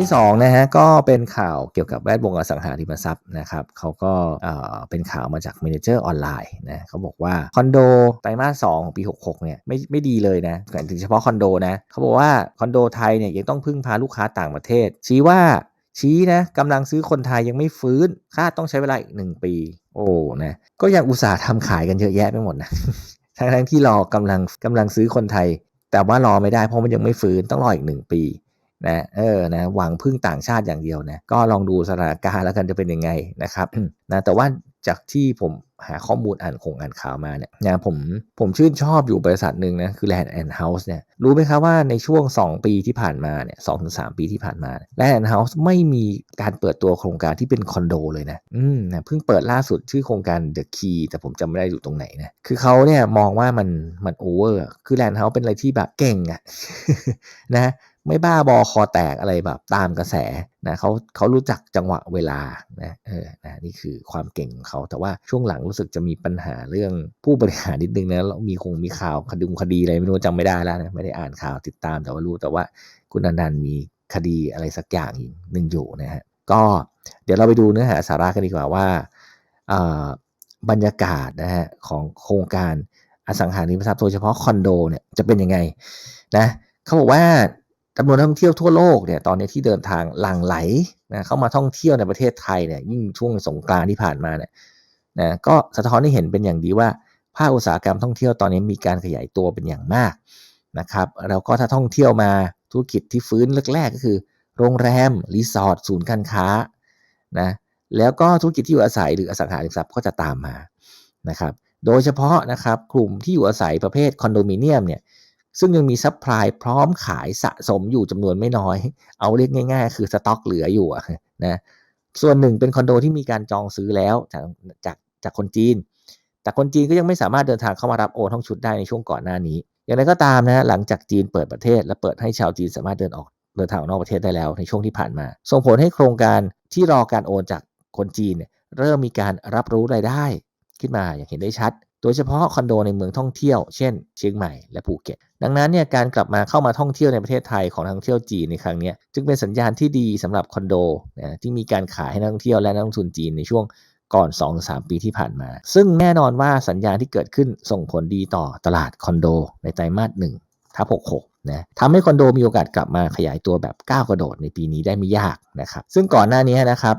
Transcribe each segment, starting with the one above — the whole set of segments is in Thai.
ที่2นะฮะก็เป็นข่าวเกี่ยวกับแวดวงอสังหาริมทรัพย์นะครับเขาก็เอ่อเป็นข่าวมาจาก Manager ออนไลน์นะเขาบอกว่าคอนโดไตรมาส2ของปี 66เนี่ยไม่ไม่ดีเลยนะแต่ถึงเฉพาะคอนโดนะเขาบอกว่าคอนโดไทยเนี่ยยังต้องพึ่งพาลูกค้าต่างประเทศ ชี้ว่าชี้นะกำลังซื้อคนไทยยังไม่ฟื้นคาดต้องใช้เวลาอีก1ปี โอ้นะก็ยังอุตส่าห์ทำขายกันเยอะแยะไปหมดนะทั้งทั้งที่รอกำลังกำลังซื้อคนไทย แต่ว่ารอไม่ได้เพราะมันยังไม่ฟื้นต้องรออีก1ปี นะเออนะหวังพึ่งต่างชาติอย่างเดียวนะก็ลองดูสถานการณ์แล้วกันจะเป็นยังไงนะครับนะแต่ว่าจากที่ผมหาข้อมูลอ่านคงอ่านข่าวมาเนี่ยนะผมผมชื่นชอบอยู่บริษัทหนึ่งนะคือ Land and House เนี่ยรู้ไหมครับว่าในช่วง 2 ปีที่ผ่านมาเนี่ยสองถึงสปีที่ผ่านมา Land and House ไม่มีการเปิดตัวโครงการที่เป็นคอนโดเลยนะอืมนะเพิ่งเปิดล่าสุดชื่อโครงการ The Key แต่ผมจำไม่ได้อยู่ตรงไหนนะคือเขาเนี่ยมองว่ามันมันโอเวอร์คือ Land House เป็นอะไรที่แบบเก่งอะนะ ไม่บ้าบอคอแตกอะไรแบบตามกระแสนะเขาเขารู้จักจังหวะเวลานะเออนะนี่คือความเก่งของเขาแต่ว่าช่วงหลังรู้สึกจะมีปัญหาเรื่องผู้บริหารนิดนึงนะแล้วมีคงมีข่าวคดีคดีอะไรไม่รู้จำไม่ได้แล้วนะไม่ได้อ่านข่าวติดตามแต่ว่ารู้แต่ว่าคุณนันดันมีคดีอะไรสักอย่างหนึ่งอยู่นะฮะก็เดี๋ยวเราไปดูเนื้อหาสาระกันดีกว่าว่าบรรยากาศนะฮะของโครงการอสังหาริมทรัพย์โดยเฉพาะคอนโดเนี่ยจะเป็นยังไงนะเขาบอกว่า จำนวนนักท่องเที่ยวทั่วโลกเนี่ยตอนนี้ที่เดินทางหลั่งไหลนะเข้ามาท่องเที่ยวในประเทศไทยเนี่ยยิ่งช่วงสงกรานที่ผ่านมาเนี่ยนะก็สะท้อนให้เห็นเป็นอย่างดีว่าภาคอุตสาหกรรมท่องเที่ยวตอนนี้มีการขยายตัวเป็นอย่างมากนะครับแล้วก็ถ้าท่องเที่ยวมาธุรกิจที่ฟื้นแรกๆก็คือ โรงแรมรีสอร์ทศูนย์การค้านะแล้วก็ธุรกิจที่อยู่อาศัยหรืออสังหาริมทรัพย์ก็จะตามมานะครับ โดยเฉพาะนะครับกลุ่มที่อยู่อาศัยประเภทคอนโดมิเนียมเนี่ย ซึ่งยังมีซัพพลายพร้อมขายสะสมอยู่จำนวนไม่น้อย เอาเรียกง่าย ๆ คือสต็อกเหลืออยู่นะส่วนหนึ่งเป็นคอนโดที่มีการจองซื้อแล้วจากจากจากคนจีน แต่คนจีนก็ยังไม่สามารถเดินทางเข้ามารับโอนห้องชุดได้ในช่วงก่อนหน้านี้ อย่างไรก็ตามนะหลังจากจีนเปิดประเทศ และเปิดให้ชาวจีนสามารถเดินออกเดินทางออกนอกประเทศได้แล้วในช่วงที่ผ่านมา ส่งผลให้โครงการที่รอการโอนจากคนจีนเนี่ยเริ่มมีการรับรู้รายได้ขึ้นมาอย่างเห็นได้ชัด โดยเฉพาะคอนโดในเมืองท่องเที่ยว เช่น เชียงใหม่และภูเก็ต ดังนั้นเนี่ยการกลับมาเข้ามาท่องเที่ยวในประเทศไทยของนักท่องเที่ยวจีนในครั้งนี้จึงเป็นสัญญาณที่ดีสำหรับคอนโดนะที่มีการขายให้นักท่องเที่ยวและนักลงทุนจีนในช่วงก่อน 2-3 ปีที่ผ่านมา ซึ่งแน่นอนว่าสัญญาณที่เกิดขึ้นส่งผลดีต่อตลาดคอนโดในไตรมาส1ทับ66 นะทำให้คอนโดมีโอกาสกลับมาขยายตัวแบบก้าวกระโดดในปีนี้ได้ไม่ยากนะครับซึ่งก่อนหน้านี้นะครับ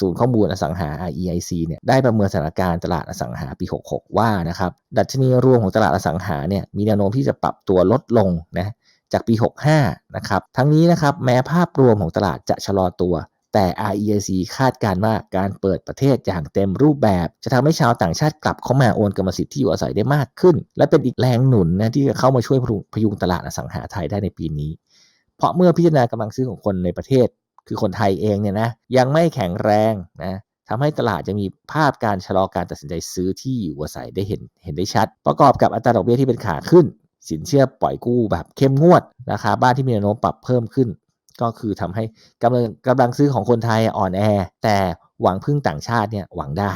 ศูนย์ข้อมูลอสังหา EIC เนี่ยได้ประเมินสถานการณ์ตลาดอสังหาปี 66 ว่านะครับดัชนีรวมของตลาดอสังหาเนี่ยมีแนวโน้มที่จะปรับตัวลดลงนะจากปี 65 นะครับ ทั้งนี้นะครับแม้ภาพรวมของตลาดจะชะลอตัว แต่ REIC คาดการว่าการเปิดประเทศอย่างเต็มรูปแบบ จะทำให้ชาวต่างชาติกลับเข้ามาโอนกรรมสิทธิ์ที่อยู่อาศัยได้มากขึ้น และเป็นอีกแรงหนุนนะที่จะเข้ามาช่วยพยุงตลาดอสังหาไทยได้ในปีนี้ เพราะเมื่อพิจารณากำลังซื้อของคนในประเทศ คือคนไทยเองเนี่ยนะยังไม่แข็งแรงนะทำให้ตลาดจะมีภาพการชะลอการตัดสินใจซื้อที่อยู่อาศัยได้เห็นเห็นได้ชัด ประกอบกับอัตราดอกเบี้ยที่เป็นขาขึ้น สินเชื่อปล่อยกู้แบบเข้มงวดราคาบ้านที่มีแนวโน้มปรับเพิ่มขึ้น ก็คือทำให้กำลังกำลังซื้อของคนไทยอ่อนแอ แต่หวังพึ่งต่างชาติเนี่ยหวังได้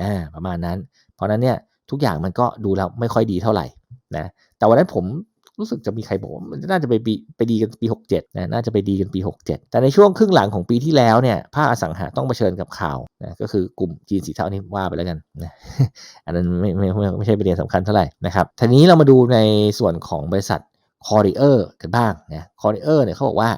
อ่าประมาณนั้น เพราะนั้นเนี่ยทุกอย่างมันก็ดูแล้วไม่ค่อยดีเท่าไหร่นะแต่วันนั้นผมรู้สึกจะมีใครบอกว่ามันน่าจะไปปีไปดีกันปี 67นะน่าจะไปดีกันปี 67 แต่ในช่วงครึ่งหลังของปีที่แล้วเนี่ยภาคอสังหาต้องเผชิญกับข่าวนะก็คือกลุ่มจีนสีเทานี่ว่าไปแล้วกันนะอันนั้นไม่ไม่ไม่ไม่ใช่ประเด็นสำคัญเท่าไหร่นะครับทีนี้เรามาดูในส่วนของบริษัทคอริเออร์กันบ้างนะคอริเออร์เนี่ยเขาบอกว่า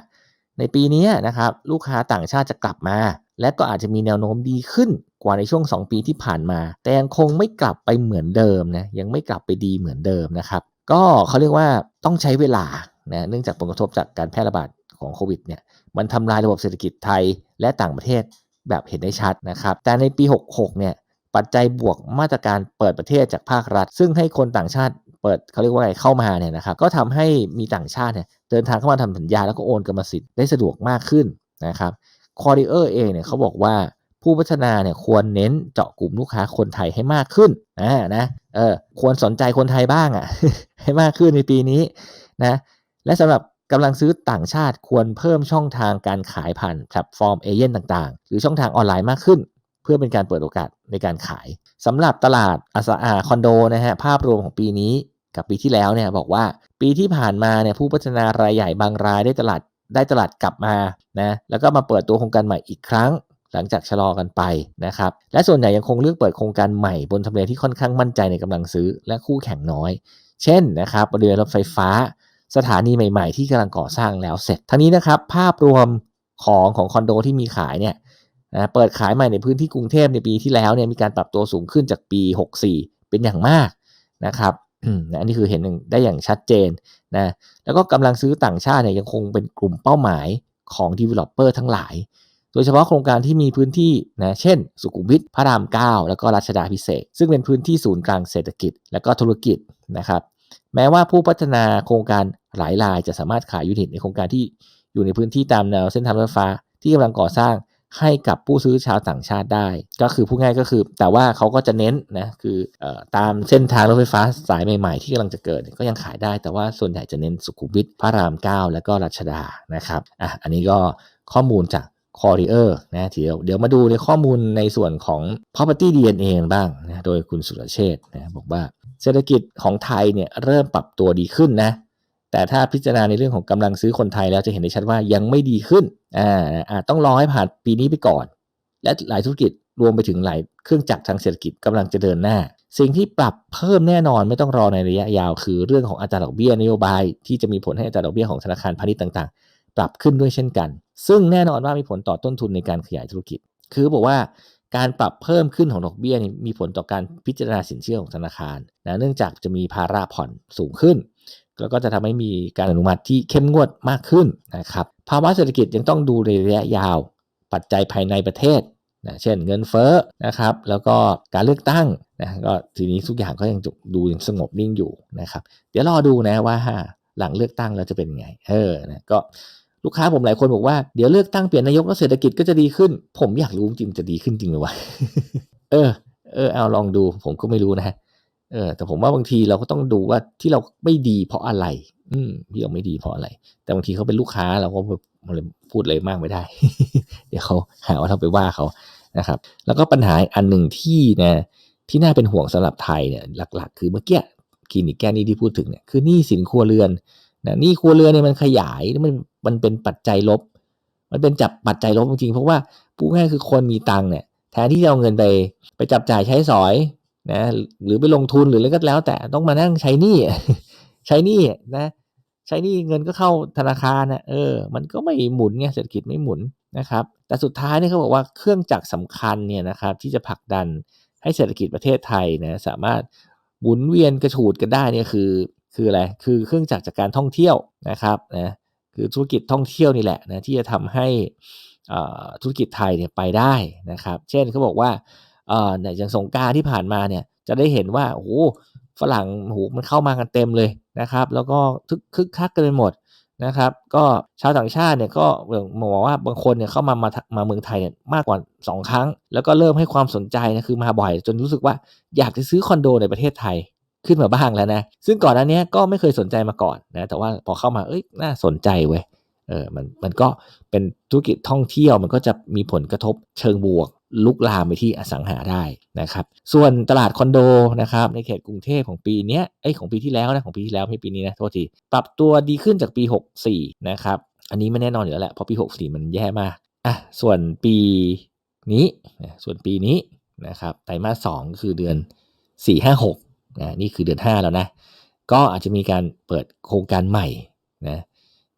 ในปีนี้นะครับลูกค้าต่างชาติจะกลับมา และก็อาจจะมีแนวโน้มดีขึ้นกว่าในช่วง 2 ปีที่ผ่านมา แต่ยังคงไม่กลับไปเหมือนเดิมนะยังไม่กลับไปดีเหมือนเดิมนะครับก็เขาเรียกว่าต้องใช้เวลานะเนื่องจากผลกระทบจากการแพร่ระบาดของโควิดเนี่ยมันทำลายระบบเศรษฐกิจไทยและต่างประเทศแบบเห็นได้ชัดนะครับ แต่ในปี 66 เนี่ย ปัจจัยบวกมาตรการเปิดประเทศจากภาครัฐ ซึ่งให้คนต่างชาติ เปิดเขาเรียกว่าอะไรเข้ามาเนี่ยนะครับก็ทำให้มีต่างชาติเนี่ยเดินทางเข้ามาทำสัญญาแล้วก็โอนกรรมสิทธิ์ได้สะดวกมากขึ้นนะครับคอร์ดิเออร์เองเนี่ยเขาบอกว่าผู้พัฒนาเนี่ยควรเน้นเจาะกลุ่มลูกค้าคนไทยให้มากขึ้นนะนะเออควรสนใจคนไทยบ้างอะ่ะให้มากขึ้นในปีนี้นะและสำหรับกำลังซื้อต่างชาติควรเพิ่มช่องทางการขายผ่านแพลตฟอร์มเอเย่นต่างๆ หรือช่องทางออนไลน์มากขึ้น เพื่อเป็นการเปิดโอกาสในการขายสำหรับตลาดอสังหาคอนโดนะฮะภาพรวมของปีนี้ กับปีที่แล้วเนี่ยบอกว่าปีที่ผ่านมาเนี่ยผู้พัฒนารายใหญ่บางรายได้ตลาดได้ตลาดกลับมานะแล้วก็มาเปิดตัวโครงการใหม่อีกครั้ง หลังจากชะลอกันไปนะครับและส่วนใหญ่ยังคงเลือกเปิดโครงการใหม่บนทำเลที่ค่อนข้างมั่นใจในกำลังซื้อและคู่แข่งน้อย เช่นนะครับบริเวณรถไฟฟ้า สถานีใหม่ ๆ ที่กำลังก่อสร้างแล้วเสร็จทั้งนี้นะครับภาพรวมของของคอนโดที่มีขายเนี่ยนะเปิดขายใหม่ในพื้นที่กรุงเทพในปีที่แล้วเนี่ยมีการปรับตัวสูงขึ้นจากปี 64 เป็นอย่างมากนะครับ อันนี้คือเห็นได้อย่างชัดเจนนะแล้วก็กำลังซื้อต่างชาติเนี่ยยังคงเป็นกลุ่มเป้าหมายของ developer ทั้งหลาย โดยเฉพาะโครงการที่มีพื้นที่นะเช่น สุขุมวิทพระราม 9 แล้วก็รัชดาพิเศษ ซึ่งเป็นพื้นที่ศูนย์กลางเศรษฐกิจ และก็ธุรกิจนะครับแม้ว่าผู้พัฒนาโครงการหลายรายจะสามารถขายยูนิตในโครงการที่อยู่ในพื้นที่ตามแนวเส้นทางรถไฟฟ้าที่กำลังก่อสร้าง ให้กับผู้ซื้อชาวต่างชาติได้ ก็คือพูดง่ายก็คือ แต่ว่าเขาก็จะเน้นนะคืออตามเส้นทางรถไฟฟ้าสายใหม่ๆ ที่กำลังจะเกิดก็ยังขายได้ แต่ว่าส่วนใหญ่จะเน้นสุขุมวิทพระราม 9 และก็รัชดานะครับอะอันนี้ก็ข้อมูลจาก c o r r i e r นะทีเดียวเดี๋ยวมาดูในข้อมูลในส่วนของ property DNA บ้างนะโดยคุณสุรเชษนะบอกว่าเศรษฐกิจของไทยเนี่ยเริ่มปรับตัวดีขึ้นนะ แต่ถ้าพิจารณาในเรื่องของกำลังซื้อคนไทยแล้วจะเห็นได้ชัดว่ายังไม่ดีขึ้นอ่าอาจต้องรอให้ผ่านปีนี้ไปก่อน และหลายธุรกิจรวมไปถึงหลายเครื่องจักรทางเศรษฐกิจกำลังจะเดินหน้า สิ่งที่ปรับเพิ่มแน่นอนไม่ต้องรอในระยะยาว คือเรื่องของอัตราดอกเบี้ยนโยบาย ที่จะมีผลให้อัตราดอกเบี้ยของธนาคารพาณิชย์ต่างๆ ปรับขึ้นด้วยเช่นกัน ซึ่งแน่นอนว่ามีผลต่อต้นทุนในการขยายธุรกิจ คือบอกว่าการปรับเพิ่มขึ้นของดอกเบี้ยมีผลต่อการพิจารณาสินเชื่อของธนาคารนะเนื่องจากจะมีภาระผ่อนสูงขึ้น แล้วก็จะทำให้มีการอนุมัติที่เข้มงวดมากขึ้นนะครับภาวะเศรษฐกิจยังต้องดูในระยะยาว ปัจจัยภายในประเทศนะเช่นเงินเฟ้อนะครับแล้วก็การเลือกตั้งนะก็ทีนี้ทุกอย่างก็ยังดูยังสงบนิ่งอยู่นะครับเดี๋ยวรอดูนะว่าหลังเลือกตั้งแล้วจะเป็นไงเออนะก็ลูกค้าผมหลายคนบอกว่าเดี๋ยวเลือกตั้งเปลี่ยนนายกแล้วเศรษฐกิจก็จะดีขึ้น ผมอยากรู้จริงจะดีขึ้นจริงหรือวะเออเออเอาลองดูผมก็ไม่รู้นะ เออแต่ผมว่าบางทีเราก็ต้องดูว่าที่เราไม่ดีเพราะอะไร อืมที่เราไม่ดีเพราะอะไร แต่บางทีเขาเป็นลูกค้าเราก็พูดอะไรมากไม่ได้ เดี๋ยวเขาหาว่าเราไปว่าเขานะครับ แล้วก็ปัญหาอันหนึ่งที่นะที่น่าเป็นห่วงสำหรับไทยเนี่ยหลัก ๆ คือเมื่อกี้คลินิกแก้นี้ที่พูดถึงเนี่ยคือหนี้สินครัวเรือนนะหนี้ครัวเรือนเนี่ยมันขยายมันมันเป็นปัจจัยลบ มันเป็นจับปัจจัยลบจริงๆเพราะว่าผู้ง่ายคือคนมีตังค์เนี่ยแทนที่จะเอาเงินไปไปจับจ่ายใช้สอย นะหรือไปลงทุนหรืออะไรก็แล้ว แต่ต้องมานั่งใช้หนี้ใช้หนี้นะใช้หนี้เงินก็เข้าธนาคารนะเออ มันก็ไม่หมุนไงเศรษฐกิจไม่หมุนนะครับ แต่สุดท้ายเนี่ยเขาบอกว่าเครื่องจักรสาคัญเนี่ยนะครับที่จะผลักดันให้เศรษฐกิจประเทศไทยนะสามารถหมุนเวียนกระฉูดกันได้เนี่ยคือคืออะไรคือเครื่องจักรจากการท่องเที่ยวนะครับนะคือธุรกิจท่องเที่ยวนี่แหละนะที่จะทำให้ธุรกิจไทยเนี่ยไปได้นะครับ เช่นเขาบอกว่า เอ่อเนี่ยอย่างสงการที่ผ่านมาเนี่ยจะได้เห็นว่าโอ้โหฝรั่งโหมันเข้ามากันเต็มเลยนะครับ แล้วก็คึกคักกันไปหมดนะครับ ก็ชาวต่างชาติเนี่ยก็บอกว่าบางคนเนี่ยเข้ามามามาเมืองไทยเนี่ยมากกว่า 2 ครั้ง แล้วก็เริ่มให้ความสนใจนะคือมาบ่อยจนรู้สึกว่าอยากจะซื้อคอนโดในประเทศไทยขึ้นมาบ้างแล้วนะซึ่งก่อนหน้านี้ก็ไม่เคยสนใจมาก่อนนะแต่ว่าพอเข้ามาเอ้ยน่าสนใจเว้ยเออมันมันก็เป็นธุรกิจท่องเที่ยวมันก็จะมีผลกระทบเชิงบวก ลุกลามไปที่อสังหาได้นะครับ ส่วนตลาดคอนโดนะครับในเขตกรุงเทพของปีนี้ไอ้ของปีที่แล้วนะของปีที่แล้วไม่ปีนี้นะโทษทีปรับตัวดีขึ้นจากปี 64 นะครับ อันนี้ไม่แน่นอนอยู่แล้วแหละเพราะปี 64 มันแย่มากอะส่วนปีนี้ส่วนปีนี้นะครับไตรมาส2คือเดือน 456นะนี่คือเดือน 5 แล้วนะ ก็อาจจะมีการเปิดโครงการใหม่นะ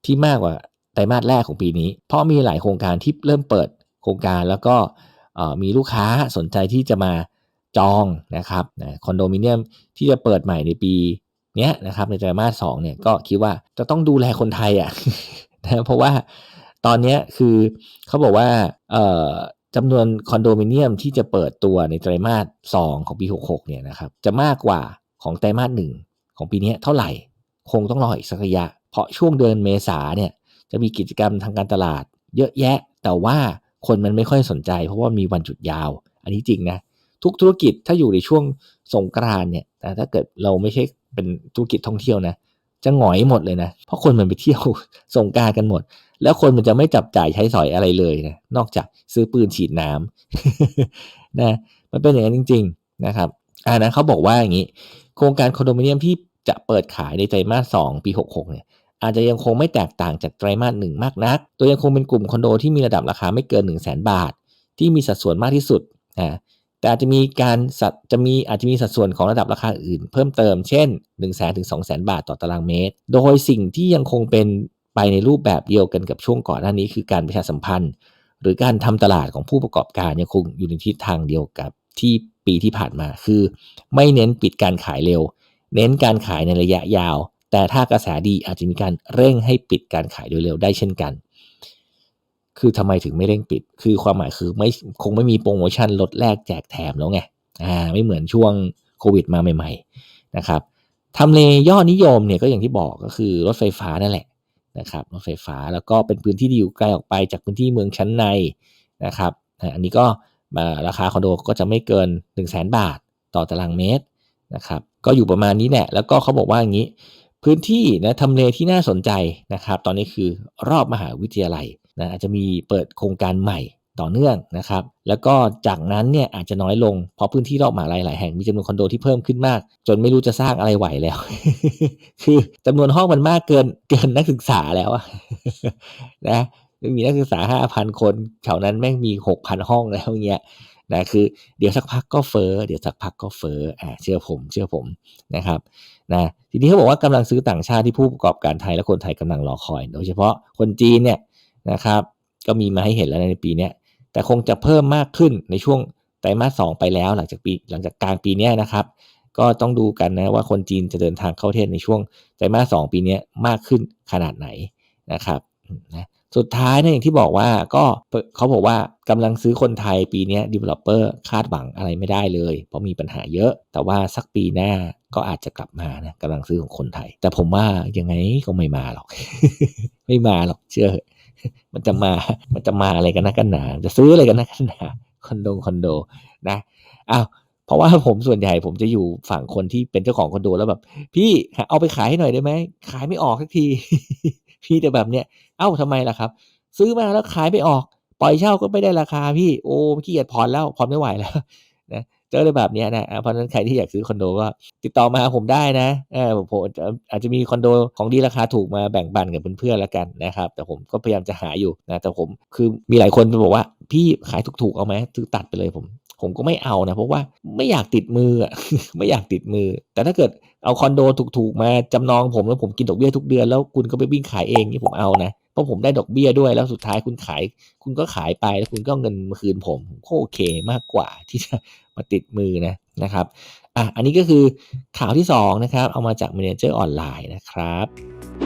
ที่มากกว่าไตรมาสแรกของปีนี้ เพราะมีหลายโครงการที่เริ่มเปิดโครงการแล้วก็ มีลูกค้าสนใจที่จะมาจองนะครับคอนโดมิเนียมที่จะเปิดใหม่ในปีนี้นะครับในไตรมาสสองเนี่ยก็คิดว่าจะต้องดูแลคนไทยอะนะเพราะว่าตอนนี้คือเขาบอกว่าจำนวนคอนโดมิเนียมที่จะเปิดตัวในไตรมาสสองของปี 66เนี่ยนะครับจะมากกว่าของไตรมาสหนึ่งของปีนี้เท่าไหร่ คงต้องรออีกสักระยะ เพราะช่วงเดือนเมษาเนี่ยจะมีกิจกรรมทางการตลาดเยอะแยะ แต่ว่า คนมันไม่ค่อยสนใจ เพราะว่ามีวันหยุดยาว อันนี้จริงนะทุกธุรกิจถ้าอยู่ในช่วงสงกรานเนี่ยแต่ถ้าเกิดเราไม่ใช่เป็นธุรกิจท่องเที่ยวนะจะหงอยหมดเลยนะ เพราะคนมันไปเที่ยวสงการกันหมด แล้วคนมันจะไม่จับจ่ายใช้สอยอะไรเลยนะ นอกจากซื้อปืนฉีดน้ำนะ มันเป็นอย่างนั้นจริง ๆนะครับ อ่านะเขาบอกว่าอย่างนี้ โครงการคอนโดมิเนียมที่จะเปิดขายในไตรมาสสองปี 66 เนี่ย อาจจะยังคงไม่แตกต่างจากไตรมาสหนึ่งมากนัก ตัวยังคงเป็นกลุ่มคอนโดที่มีระดับราคาไม่เกิน 1 0 0 0 0แบาท ที่มีสัดส่วนมากที่สุดนะแต่อาจจะมีการจะมีอาจจะมีสัดส่วนของระดับราคาอื่น เพิ่มเติมเช่น 1 0 0 0 0 0ถึง2 0 0 0 0บาทต่อตารางเมตร โดยสิ่งที่ยังคงเป็นไปในรูปแบบเดียวกันกับช่วงก่อนหน้านี้คือการประชาสัมพันธ์ หรือการทำตลาดของผู้ประกอบการยังคงอยู่ในทิศทางเดียวกับที่ปีที่ผ่านมาคือ ไม่เน้นปิดการขายเร็ว เน้นการขายในระยะยาว แต่ถ้ากระแสดีอาจจะมีการเร่งให้ปิดการขายโดยเร็วได้เช่นกัน คือทำไมถึงไม่เร่งปิด คือความหมายคือไม่คงไม่มีโปรโมชั่นลดแลกแจกแถมแล้วไง อ่าไม่เหมือนช่วงโควิดมาใหม่ ๆ นะครับทำเลยอดนิยมเนี่ยก็อย่างที่บอกก็คือรถไฟฟ้านั่นแหละนะครับรถไฟฟ้าแล้วก็เป็นพื้นที่ที่อยู่ไกลออกไปจากพื้นที่เมืองชั้นในนะครับ อันนี้ก็ราคาคอนโดก็จะไม่เกิน 1 0 0 0 0แบาทต่อตารางเมตรนะครับ ก็อยู่ประมาณนี้แหละแล้วก็เขาบอกว่าอย่างนี้ พื้นที่นะทำเลที่น่าสนใจนะครับ ตอนนี้คือรอบมหาวิทยาลัยนะอาจจะมีเปิดโครงการใหม่ต่อเนื่องนะครับ แล้วก็จากนั้นเนี่ยอาจจะน้อยลง เพราะพื้นที่รอบมหาลัยหลายแห่งมีจำนวนคอนโดที่เพิ่มขึ้นมาก จนไม่รู้จะสร้างอะไรไหวแล้ว คือจำนวนห้องมันมากเกินเกินนักศึกษาแล้วอะนะมีนักศึกษาห้าพันคนแถวนั้นแม่งมีหกพันห้องแล้วเงี้ยนะคือเดี๋ยวสักพักก็เฟอ้อเดี๋ยวสักพักก็เฟอ้ออ่าเชื่อผมเชื่อผมนะครับ นะทีนี้เขาบอกว่ากำลังซื้อต่างชาติที่ผู้ประกอบการไทยและคนไทยกำลังรอคอย โดยเฉพาะคนจีนเนี่ยนะครับก็มีมาให้เห็นแล้วในปีนี้แต่คงจะเพิ่มมากขึ้นในช่วงไตรมาสสไปแล้วหลังจากปีหลังจากกลางปีนี้นะครับก็ต้องดูกันนะว่าคนจีนจะเดินทางเข้าประเทศในช่วงไตรมาสสปีนี้มากขึ้นขนาดไหนนะครับนะ สุดท้ายเนี่ยอย่างที่บอกว่าก็เขาบอกว่ากำลังซื้อคนไทยปีนี้ developer คาดหวังอะไรไม่ได้เลย เพราะมีปัญหาเยอะ แต่ว่าสักปีหน้าก็อาจจะกลับมานะกำลังซื้อของคนไทย แต่ผมว่ายังไงก็ไม่มาหรอก ไม่มาหรอกเชื่อ มันจะมา มันจะมาอะไรกันนะกันหนา จะซื้ออะไรกันนะกันหนาคอนโดคอนโดนะอ้าวเพราะว่าผมส่วนใหญ่ผมจะอยู่ฝั่งคนที่เป็นเจ้าของคอนโดแล้วแบบ พี่เอาไปขายให้หน่อยได้ไหมขายไม่ออกสักที พี่แต่แบบเนี้ย เอ้าทำไมล่ะครับ ซื้อมาแล้วขายไม่ออก ปล่อยเช่าก็ไม่ได้ราคาพี่โอ้ขี้เกียจผ่อนแล้วผ่อนไม่ไหวแล้วนะเจอเลยแบบนี้นะเพราะนั้นใครที่อยากซื้อคอนโดก็ติดต่อมาผมได้นะเออผมอาจจะมีคอนโดของดีราคาถูกมาแบ่งปันกับเพื่อนๆแล้วกันนะครับ แต่ผมก็พยายามจะหาอยู่นะแต่ผมคือมีหลายคนบอกว่า พี่ขายถูกๆเอาไหมซื้อตัดไปเลยผมผมก็ไม่เอานะเพราะว่าไม่อยากติดมืออะไม่อยากติดมือ แต่ถ้าเกิดเอาคอนโดถูกๆมาจำนองผมแล้วผมกินดอกเบี้ยทุกเดือนแล้วคุณก็ไปวิ่งขายเองนี่ผมเอานะ เพราะผมได้ดอกเบี้ยด้วยแล้วสุดท้ายคุณขาย คุณก็ขายไปแล้วคุณก็เงินมาคืนผมก็โอเคมากกว่าที่จะมาติดมือนะนะครับอะอันนี้ก็คือข่าวที่2นะครับเอามาจาก Manager ออนไลน์นะครับ